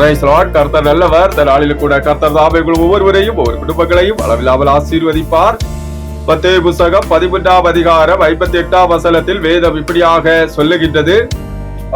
கர்த்தர் நல்லவர் இந்த நாளில் கூட கர்த்தர் தாபைகள் ஒவ்வொருவரையும் ஒவ்வொரு குடும்பங்களையும் அளவில்லாமல் ஆசீர்வதிப்பார். பத்தே புஸ்தகம் பதிமூன்றாம் அதிகாரம் ஐம்பத்தி எட்டாம் வசனத்தில் வேதம் இப்படியாக சொல்லுகின்றது.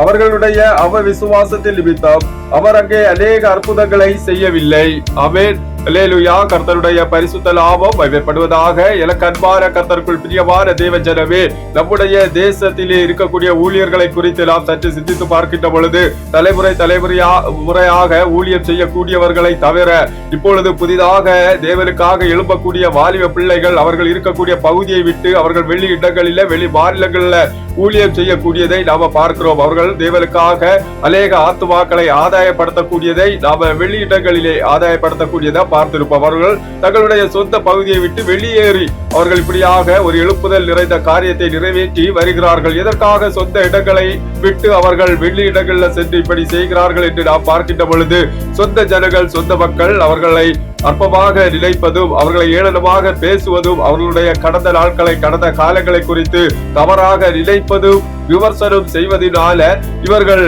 அவர்களுடைய அவ விசுவாசத்தில் நிமித்தம் அவர் அங்கே அநேக அற்புதங்களை செய்யவில்லை. அமேன் லேலுயா கர்த்தருடைய பரிசுத்த லாபம் மகிமைப்படுவதாக எனக்கு அன்பான கர்த்தருக்குள் பிரியமான தேவ ஜனமே நம்முடைய தேசத்திலே இருக்கக்கூடிய ஊழியர்களை குறித்து நாம் சற்று சிந்தித்து பார்க்கின்ற பொழுது தலைமுறை தலைமுறையா முறையாக ஊழியம் செய்யக்கூடியவர்களை தவிர இப்பொழுது புதிதாக தேவனுக்காக எழும்பக்கூடிய வாலிப பிள்ளைகள் அவர்கள் இருக்கக்கூடிய பகுதியை விட்டு அவர்கள் வெளி இடங்களில வெளி மாநிலங்களில் ஊழியம் செய்யக்கூடியதை நாம பார்க்கிறோம். அவர்கள் தேவனுக்காக அநேக ஆத்துமாக்களை ஆதாயப்படுத்தக்கூடியதை நாம வெளியிடங்களிலே ஆதாயப்படுத்தக்கூடியதை பார்த்திருப்போம். அவர்கள் தங்களுடைய சொந்த பகுதியை விட்டு வெளியேறி அவர்கள் இப்படியாக ஒரு எழுப்புதல் நிறைந்த காரியத்தை நிறைவேற்றி வருகிறார்கள். எதற்காக சொந்த இடங்களை விட்டு அவர்கள் வெளி இடங்களில் சென்று இப்படி செய்கிறார்கள் என்று நாம் பார்க்கின்ற பொழுது சொந்த ஜனங்கள் சொந்த மக்கள் அவர்களை அற்பமாக நினைப்பதும் அவர்களை ஏளனமாக பேசுவதும் அவர்களுடைய கடந்த நாட்களை கடந்த காலங்களை குறித்து தவறாக நினைப்பதும் விமர்சனம் செய்வதனால இவர்கள்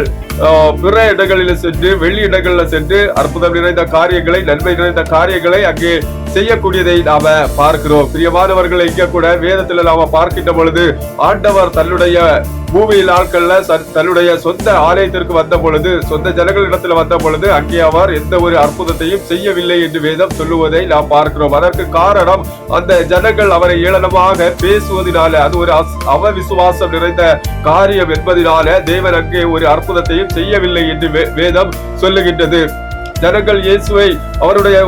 ஆஹ், பிற இடங்களில் சென்று வெளி இடங்களில் சென்று அற்புதம் நிறைந்த காரியங்களை நன்மை நிறைந்த காரியங்களை அங்கே செய்யக்கூடியதை நாம பார்க்கிறோம். பிரியமானவர்களை இங்க கூட வேதத்துல நாம பார்க்கின்ற பொழுது ஆண்டவர் தன்னுடைய பூமியில் ஆட்கள்ல தன்னுடைய சொந்த ஆலயத்திற்கு வந்த பொழுது சொந்த ஜனங்களிடத்துல வந்த பொழுது அங்கே அவர் எந்த ஒரு அற்புதத்தையும் செய்யவில்லை என்று வேதம் சொல்லுவதை நாம் பார்க்கிறோம். அதற்கு காரணம் அந்த ஜனங்கள் அவரை ஏளனமாக பேசுவதனால அது ஒரு அஸ்- அவவிசுவாசம் நிறைந்த காரியம் என்பதனால தேவன் அங்கே ஒரு அற்புதத்தையும் செய்யவில்லை என்று வே- வேதம் சொல்லுகின்றது. ஜனங்கள் இயேசுவை அவருடைய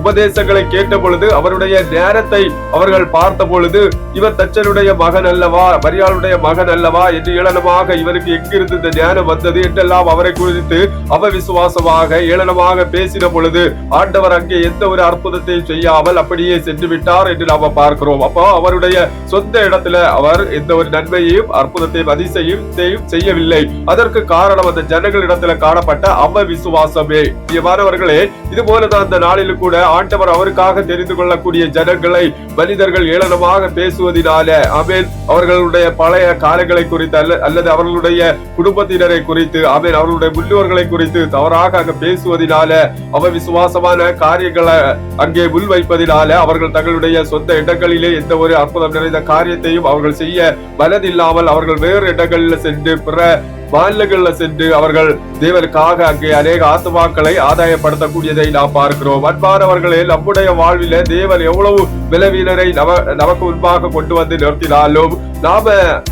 உபதேசங்களை கேட்ட பொழுது அவருடைய நேரத்தை அவர்கள் பார்த்த பொழுது இவர் தச்சனுடைய மகன் அல்லவா? மரியாளுடைய மகன் அல்லவா? என்று ஏளனமாக இவருக்கு எங்கிருந்து இந்த ஞானம் வந்தது என்றெல்லாம் அவரை குறித்து அவவிசுவாசமாக ஏளனமாக பேசின பொழுது ஆண்டவர் அங்கே எந்த ஒரு அற்புதத்தையும் செய்யாமல் அப்படியே சென்று விட்டார் என்று நாம பார்க்கிறோம். அப்போ அவருடைய சொந்த இடத்துல அவர் எந்த ஒரு நன்மையையும் அற்புதத்தையும் அதிசயம் செய்யவில்லை. அதற்கு காரணம் அந்த ஜனங்களிடத்துல காணப்பட்ட அவ விசுவாசமே பிரியமானவர்களே இது போலதான் அந்த நாளில் கூட ஆண்டவர் அவருக்காக தெரிந்து கொள்ளக்கூடிய ஜனங்களை மனிதர்கள் ஏளனமாக பேசுவதினால அமேன் அவர்களுடைய பழைய காலங்களை குறித்து அல்ல அல்லது அவர்களுடைய குடும்பத்தினரை குறித்து அமேன் அவர்களுடைய முன்னோர்களை குறித்து தவறாக அங்க பேசுவதினால அவ விசுவாசமான காரியங்களை அங்கே முன்வைப்பதினால அவர்கள் தங்களுடைய சொந்த இடங்களிலே எந்த ஒரு அற்புதம் நிறைந்த காரியத்தையும் அவர்கள் செய்ய மனதில்லாமல் அவர்கள் வேறு இடங்களில் சென்று பிற மாநிலங்கள்ல சென்று அவர்கள் தேவனுக்காக அங்கே அநேக ஆத்மாக்களை ஆதாயப்படுத்தக்கூடியதை நாம் பார்க்கிறோம். அன்பானவர்களே நம்முடைய வாழ்வில தேவன் எவ்வளவு விளைவினரை நம நமக்கு முன்பாக கொண்டு வந்து நிறுத்தினாலும் நாம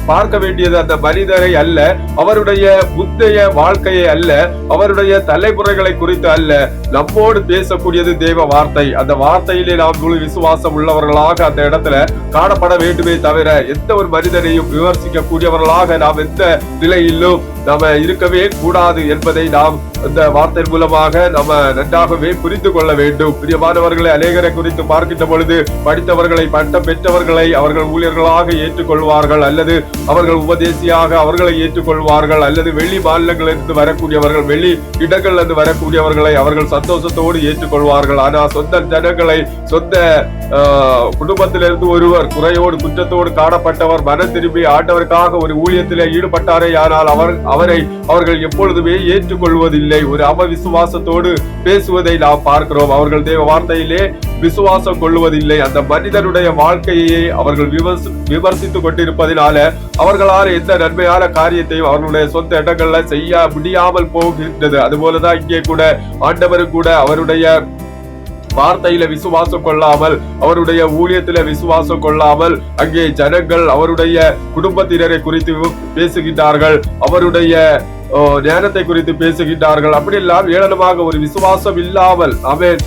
பார்க்க வேண்டியது அந்த மனிதரை அல்ல அவருடைய முந்தைய வாழ்க்கையை அல்ல அவருடைய தலைமுறைகளை குறித்து அல்ல. நம்மோடு பேசக்கூடியது தேவ வார்த்தை. அந்த வார்த்தையிலே நாம் முழு விசுவாசம் உள்ளவர்களாக அந்த இடத்துல காணப்பட வேண்டுமே தவிர எந்த ஒரு மனிதனையும் விமர்சிக்க கூடியவர்களாக நாம் எந்த நிலையிலும் நாம இருக்கவே கூடாது என்பதை நாம் இந்த வார்த்தை மூலமாக நம்ம நன்றாகவே புரிந்து கொள்ள வேண்டும். பிரியமானவர்களை அநேகரை குறித்து பார்க்கின்ற பொழுது படித்தவர்களை பட்டம் பெற்றவர்களை அவர்கள் ஊழியர்களாக ஏற்றுக்கொள்வார்கள். அல்லது அவர்கள் உபதேசியாக அவர்களை ஏற்றுக்கொள்வார்கள். அல்லது வெளி மாநிலங்களிலிருந்து வரக்கூடியவர்கள் வெளி இடங்களிலிருந்து வரக்கூடியவர்களை அவர்கள் சந்தோஷத்தோடு ஏற்றுக்கொள்வார்கள். ஆனால் சொந்த ஜனங்களை சொந்த குடும்பத்திலிருந்து ஒருவர் குறையோடு குற்றத்தோடு காணப்பட்டவர் மன திரும்பி ஆண்டவருக்காக ஒரு ஊழியத்திலே ஈடுபட்டாரே ஆனால் அவர் அவரை அவர்கள் எப்பொழுதுமே ஏற்றுக்கொள்வதில்லை. இல்லை. ஒரு அவவிசுவாசத்தோடு பேசுவதை நாம் பார்க்கிறோம். அவர்கள் தேவ வார்த்தையிலே விசுவாசம் கொள்வதில்லை அந்த மனிதனுடைய வாழ்க்கையை அவர்கள் விமர்சித்துக் கொண்டிருப்பதினால அவர்களால் எந்த நன்மையான காரியத்தையும் அவர்களுடைய சொந்த இடங்கள்ல செய்ய முடியாமல் போகின்றது. அதுபோலதான் இங்கே கூட ஆண்டவரும் கூட அவருடைய வார்த்தையில விசுவாசம் கொள்ளாமல் அவருடைய ஊழியத்தில விசுவாசம் கொள்ளாமல் அங்கே ஜனங்கள் அவருடைய குடும்பத்தினரை குறித்து பேசுகின்றார்கள். அவருடைய ஞானத்தை குறித்து பேசுகின்றார்கள். அப்படி எல்லாம் ஏளனமாக ஒரு விசுவாசம் இல்லாமல் அவன்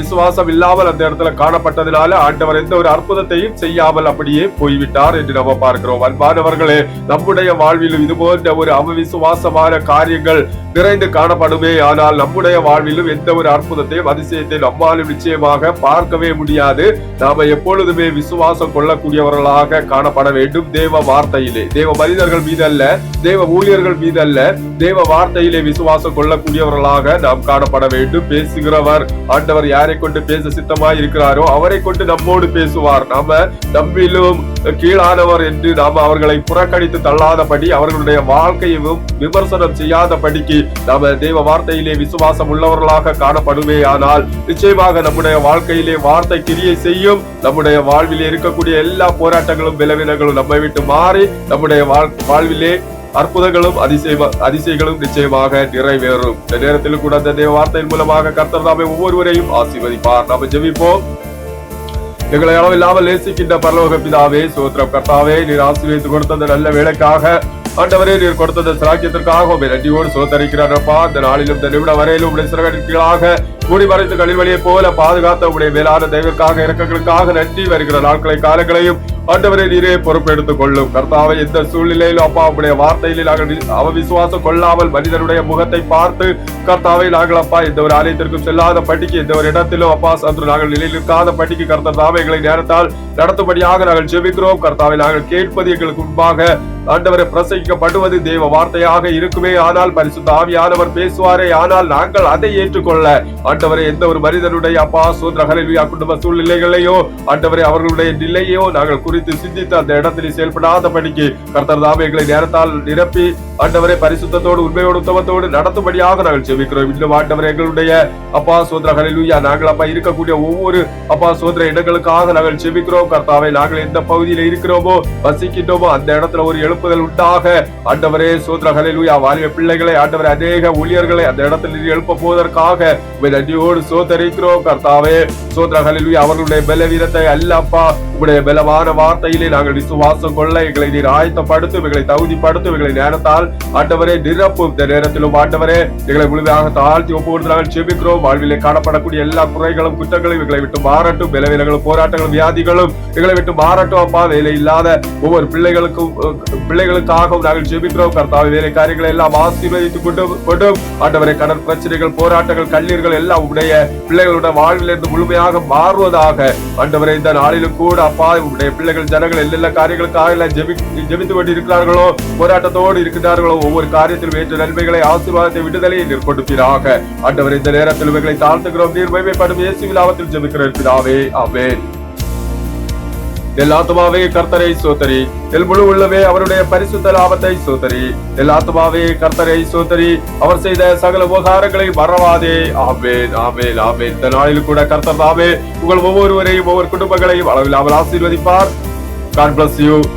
விசுவாசம் இல்லாமல் அந்த இடத்துல காணப்பட்டதினால ஆண்டவர் எந்த ஒரு அற்புதத்தையும் செய்யாமல் அப்படியே போய்விட்டார் என்று நம்ம பார்க்கிறோம். அன்பானவர்களே நம்முடைய வாழ்விலும் இது போன்ற ஒரு அவவிசுவாசமான காரியங்கள் நிறைந்து காணப்படுமே. ஆனால் நம்முடைய வாழ்விலும் எந்த ஒரு அற்புதத்தையும் அதிசயத்தையும் நம்மாலும் நிச்சயமாக பார்க்கவே முடியாது. நாம எப்பொழுதுமே விசுவாசம் கொள்ளக்கூடியவர்களாக காணப்பட வேண்டும் தேவ வார்த்தையிலே. தேவ மனிதர்கள் மீது அல்ல தேவ ஊழியர்கள் மீது அல்ல தேவ வார்த்தையிலே விசுவாசம் கொள்ளக்கூடியவர்களாக நாம் காணப்பட வேண்டும். பேசுகிறவர் ஆண்டவர் யாரை கொண்டு பேச சித்தமாய் இருக்கிறாரோ அவரை கொண்டு நம்மோடு பேசுவார். நாம நம்மிலும் கீழானவர் என்று நாம் அவர்களை புறக்கணித்து தள்ளாதபடி அவர்களுடைய வாழ்க்கையையும் விமர்சனம் செய்யாதபடிக்கு நாம தேவ வார்த்தையிலே விசுவாசம் உள்ளவர்களாக காணப்படுவே ஆனால் நிச்சயமாக நம்முடைய வாழ்க்கையிலே வார்த்தை கிரியை செய்யும் நம்முடைய வாழ்விலே இருக்கக்கூடிய எல்லா போராட்டங்களும் விளைவினங்களும் நம்மை விட்டு மாறி நம்முடைய வாழ்விலே அற்புதங்களும் அதிசய அதிசயங்களும் நிச்சயமாக நிறைவேறும். இந்த நேரத்தில் கூட அந்த தேவ வார்த்தையின் மூலமாக கர்த்தர் நாம ஒவ்வொருவரையும் ஆசீர்வதிப்பார். நாம ஜெபிப்போம். எங்களை அளவில்லாமல் நேசிக்கின்ற பரலோக பிதாவே சோத்திரம் கர்த்தாவே நீர் ஆசீர்வதித்து கொடுத்த அந்த நல்ல வேலைக்காக ஆண்டவரே நீர் கொடுத்த சிராக்கியத்திற்காக உண்மை நன்றியோடு சோதரிக்கிறாரப்பா இந்த நாளிலும் இந்த நிமிடம் வரையிலும் உடைய சிறகடிக்கீழாக மூடி மறைத்து கழிவழியை போல பாதுகாத்த உடைய மேலான தெய்வங்களுக்காக இறக்கங்களுக்காக நன்றி வருகிற நாட்களை காலங்களையும் ஆண்டவரே நீரே பொறுப்பெடுத்துக் கொள்ளும். கர்த்தாவை எந்த சூழ்நிலையிலும் அப்பா உடைய வார்த்தையிலே நாங்கள் அவ விசுவாசம் கொள்ளாமல் மனிதனுடைய முகத்தை பார்த்து கர்த்தாவை நாங்கள் அப்பா எந்த ஒரு ஆலயத்திற்கும் செல்லாத படிக்கு எந்த ஒரு இடத்திலும் அப்பா சென்று நாங்கள் நிலையில் இருக்காத படிக்கு கர்த்தர் தாவைகளை நேரத்தால் நடத்தும்படியாக நாங்கள் ஜெபிக்கிறோம். கர்த்தாவை நாங்கள் கேட்பது எங்களுக்கு முன்பாக ஆண்டவரை பிரசங்கிக்கப்படுவது தேவ வார்த்தையாக இருக்குமே. ஆனால் பரிசுத்த ஆவியானவர் பேசுவாரே. ஆனால் நாங்கள் அதை ஏற்றுக்கொள்ள. ஆண்டவரை எந்த ஒரு மனிதனுடைய அப்பா சூத்திரகலியா குடும்ப சூழ்நிலைகளையோ ஆண்டவரை அவர்களுடைய நிலையோ நாங்கள் குறித்து சிந்தித்து அந்த இடத்தில் செயல்படாதபடிக்கு கர்த்தர் தாமே நேரத்தால் நிரப்பி ஆண்டவரை பரிசுத்தத்தோடு உண்மையோடு உத்தமத்தோடு நடத்தும்படியாக நாங்கள் செவிக்கிறோம் இன்னும் ஆண்டவர் எங்களுடைய அப்பா சோதர ஹalleluya நாங்கள் அப்பா இருக்கக்கூடிய ஒவ்வொரு அப்பா சோதர இடங்களுக்காக நாங்கள் செவிக்கிறோம் கர்த்தாவை நாங்கள் எந்த பகுதியில இருக்கிறோமோ வசிக்கின்றோமோ அந்த இடத்துல ஒரு எழுப்புதல் உண்டாக. ஆண்டவரே சோதர ஹalleluya. வாலிப பிள்ளைகளை ஆண்டவரை அநேக ஊழியர்களை அந்த இடத்தில் எழுப்ப போவதற்காக நன்றியோடு சோதரிக்கிறோம் கர்த்தாவே. சோதர அவர்களுடைய பலவீனத்தை அல்லப்பா. உடைய பலமான வார்த்தையிலே நாங்கள் விசுவாசம் கொள்ள எங்களை நீர் ஆயத்தப்படுத்தும் எங்களை தகுதிப்படுத்தும் எங்களை நேரத்தால் ஆண்டவரே நிரப்பும். இந்த நேரத்திலும் ஆண்டவரே எங்களை முழுமையாக தாழ்த்தி ஒப்புக்கொண்டு நாங்கள் செபிக்கிறோம் வாழ்விலே காணப்படக்கூடிய எல்லா குறைகளும் குற்றங்களும் எங்களை விட்டு மாறட்டும். பலவீனங்களும் போராட்டங்களும் வியாதிகளும் எங்களை விட்டு மாறட்டும் அப்பா. வேலை இல்லாத ஒவ்வொரு பிள்ளைகளுக்கும் பிள்ளைகளுக்காகவும் நாங்கள் ஜெபிக்கிறோம் கர்த்தாவை. வேலை காரியங்களை எல்லாம் ஆசீர்வதித்து கொண்டு கொண்டும் ஆண்டவரை கடன் பிரச்சனைகள் போராட்டங்கள் கண்ணீர்கள் எல்லாம் உடைய பிள்ளைகளுடைய வாழ்விலிருந்து முழுமையாக மாறுவதாக ஆண்டவரை இந்த நாளிலும் கூட அப்பா உடைய பிள்ளைகள் ஜனங்கள் எல்லா காரியங்களுக்காக எல்லாம் ஜெபி ஜெபித்து கொண்டு இருக்கிறார்களோ போராட்டத்தோடு இருக்கிறார்களோ ஒவ்வொரு காரியத்திலும் ஏற்ற நன்மைகளை ஆசீர்வாதத்தை விடுதலையை நிற்படுத்தீராக ஆண்டவர் இந்த நேரத்தில் இவைகளை தாழ்த்துகிறோம். நீர் மகிமைப்படும் இயேசு விழாவத்தில் ஜெபிக்கிற பிதாவே ஆமென். எல்லாத்துமாவே கர்த்தரை சோதரி. எல் முழு உள்ளவே அவருடைய பரிசுத்த லாபத்தை சோதரி. எல்லாத்துமாவே கர்த்தரை சோதரி. அவர் செய்த சகல உபகாரங்களை மறவாதே. ஆமேன் ஆமேன் ஆமேன். இந்த நாளில் கூட கர்த்தர் தாமே உங்கள் ஒவ்வொருவரையும் ஒவ்வொரு குடும்பங்களையும் அளவில்லாமல் ஆசீர்வதிப்பார். God bless you.